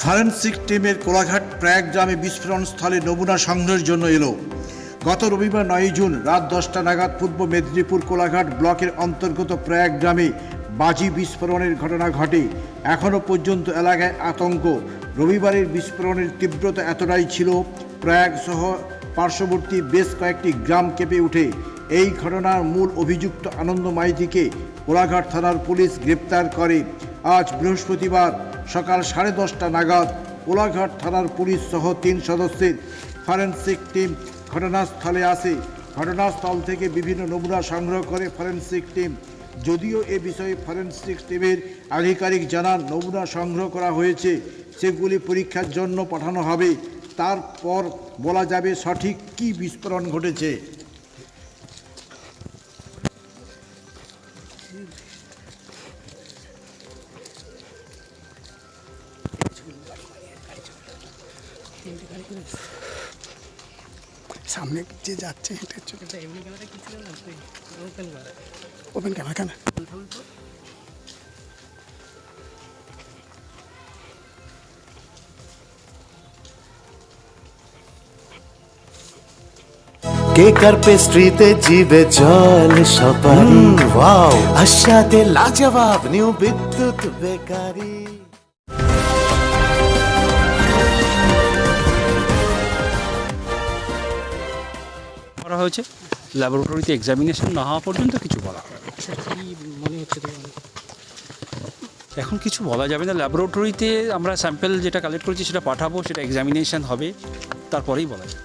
Forensic টিমের কোলাঘাট প্রয়াগ গ্রামে বিস্ফোরণ স্থলে নমুনা সংগ্রহের জন্য এলো। গত রবিবার নয় জুন রাত দশটা নাগাদ পূর্ব মেদিনীপুর কোলাঘাট ব্লকের অন্তর্গত প্রয়াগ গ্রামে বাজি বিস্ফোরণের ঘটনা ঘটে। এখনও পর্যন্ত এলাকায় আতঙ্ক। রবিবারের বিস্ফোরণের তীব্রতা এতটাই ছিল, প্রয়াগ সহ পার্শ্ববর্তী বেশ কয়েকটি গ্রাম কেঁপে ওঠে। এই ঘটনার মূল অভিযুক্ত আনন্দ মাইতিকে কোলাঘাট থানার পুলিশ গ্রেপ্তার করে। আজ বৃহস্পতিবার সকাল সাড়ে দশটা নাগাদ কোলাঘাট থানার পুলিশ সহ তিন সদস্যের ফরেন্সিক টিম ঘটনাস্থলে আসে। ঘটনাস্থল থেকে বিভিন্ন নমুনা সংগ্রহ করে ফরেন্সিক টিম। যদিও এ বিষয়ে ফরেন্সিক টিমের আধিকারিক জানান, নমুনা সংগ্রহ করা হয়েছে, সেগুলি পরীক্ষার জন্য পাঠানো হবে। তারপর বলা যাবে সঠিক কী বিস্ফোরণ ঘটেছে। সামনে যে যাচ্ছে হেঁটে চলে এমনি ক্যামেরা কি ছিল না তুই লোকাল ক্যামেরা ওপেন ক্যামেরা কেন কেকার পেস্ট্রিতে জিবে জল সপারি ওয়াও আশাতে লাজবাব নিউ বিদ্যুৎ বেকারি হয়েছে। ল্যাবরেটরিতে এক্সামিনেশন না হওয়া পর্যন্ত কিছু বলা মনে হচ্ছে এখন কিছু বলা যাবে না। ল্যাবরেটরিতে আমরা স্যাম্পেল যেটা কালেক্ট করেছি সেটা পাঠাবো, সেটা এক্সামিনেশন হবে, তারপরেই বলা যাবে।